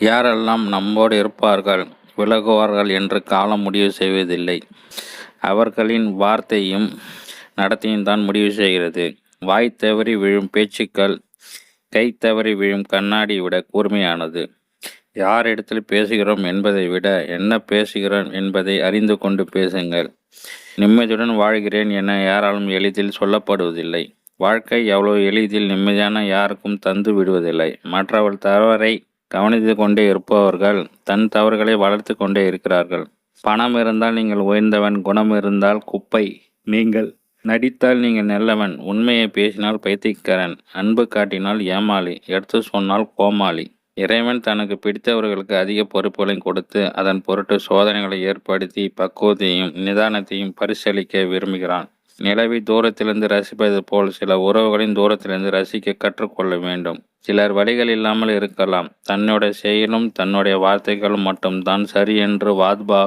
யாரெல்லாம் நம்மோடு இருப்பார்கள் விலகுவார்கள் என்று காலம் முடிவு செய்வதில்லை. அவர்களின் வார்த்தையும் நடத்தையும் தான் முடிவு செய்கிறது. வாய் தவறி விழும் பேச்சுக்கள் கை தவறி விழும் கண்ணாடி விட கூர்மையானது. யார் இடத்தில் பேசுகிறோம் என்பதை விட என்ன பேசுகிறோம் என்பதை அறிந்து கொண்டு பேசுங்கள். நிம்மதியுடன் வாழ்கிறேன் என யாராலும் எளிதில் சொல்லப்படுவதில்லை. வாழ்க்கை எவ்வளவு எளிதில் நிம்மதியான யாருக்கும் தந்து விடுவதில்லை. மற்றவள் தவறை கவனித்து கொண்டே இருப்பவர்கள் தன் தவறுகளை வளர்த்து கொண்டே இருக்கிறார்கள். பணம் இருந்தால் நீங்கள் உயர்ந்தவன் குணம் இருந்தால் குப்பை. நீங்கள் நடித்தால் நீங்கள் நல்லவன். உண்மையை பேசினால் பைத்தியக்காரன் அன்பு காட்டினால் ஏமாளி எடுத்து சொன்னால் கோமாளி. இறைவன் தனக்கு பிடித்தவர்களுக்கு அதிக பொறுப்புகளையும் கொடுத்து அதன் பொருட்டு சோதனைகளை ஏற்படுத்தி பக்குவத்தையும் நிதானத்தையும் பரிசளிக்க விரும்புகிறான். நிலவை தூரத்திலிருந்து ரசிப்பது போல் சில உறவுகளின் தூரத்திலிருந்து ரசிக்க கற்றுக்கொள்ள வேண்டும். சிலர் வழிகள் இல்லாமல் இருக்கலாம். தன்னுடைய செயலும் தன்னுடைய வார்த்தைகளும் மட்டும்தான் சரி என்று வாத்பா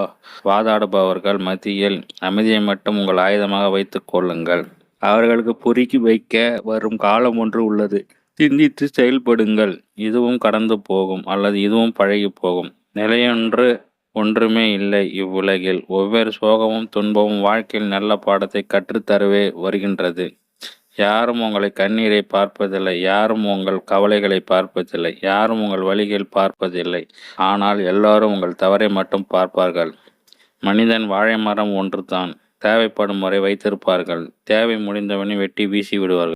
வாதாடுபவர்கள் மத்தியில் அமைதியை மட்டும் உங்கள் ஆயுதமாக வைத்துக் கொள்ளுங்கள். அவர்களுக்கு பொறுக்கி வைக்க வரும் காலம் ஒன்று உள்ளது. சிந்தித்து செயல்படுங்கள். இதுவும் கடந்து போகும் அல்லது இதுவும் பழகி போகும். நிலையொன்று ஒன்றுமே இல்லை இவ்வுலகில். ஒவ்வொரு சோகமும் துன்பமும் வாழ்க்கையில் நல்ல பாடத்தை கற்றுத்தரவே வருகின்றது. யாரும் உங்களை கண்ணீரை பார்ப்பதில்லை யாரும் உங்கள் கவலைகளை பார்ப்பதில்லை யாரும் உங்கள் வழிகள் பார்ப்பதில்லை. ஆனால் எல்லாரும் உங்கள் தவறை மட்டும் பார்ப்பார்கள். மனிதன் வாழை மரம் ஒன்றுதான் தேவைப்படும் வரை வைத்திருப்பார்கள். தேவை முடிந்தவனை வெட்டி வீசி விடுவார்கள்.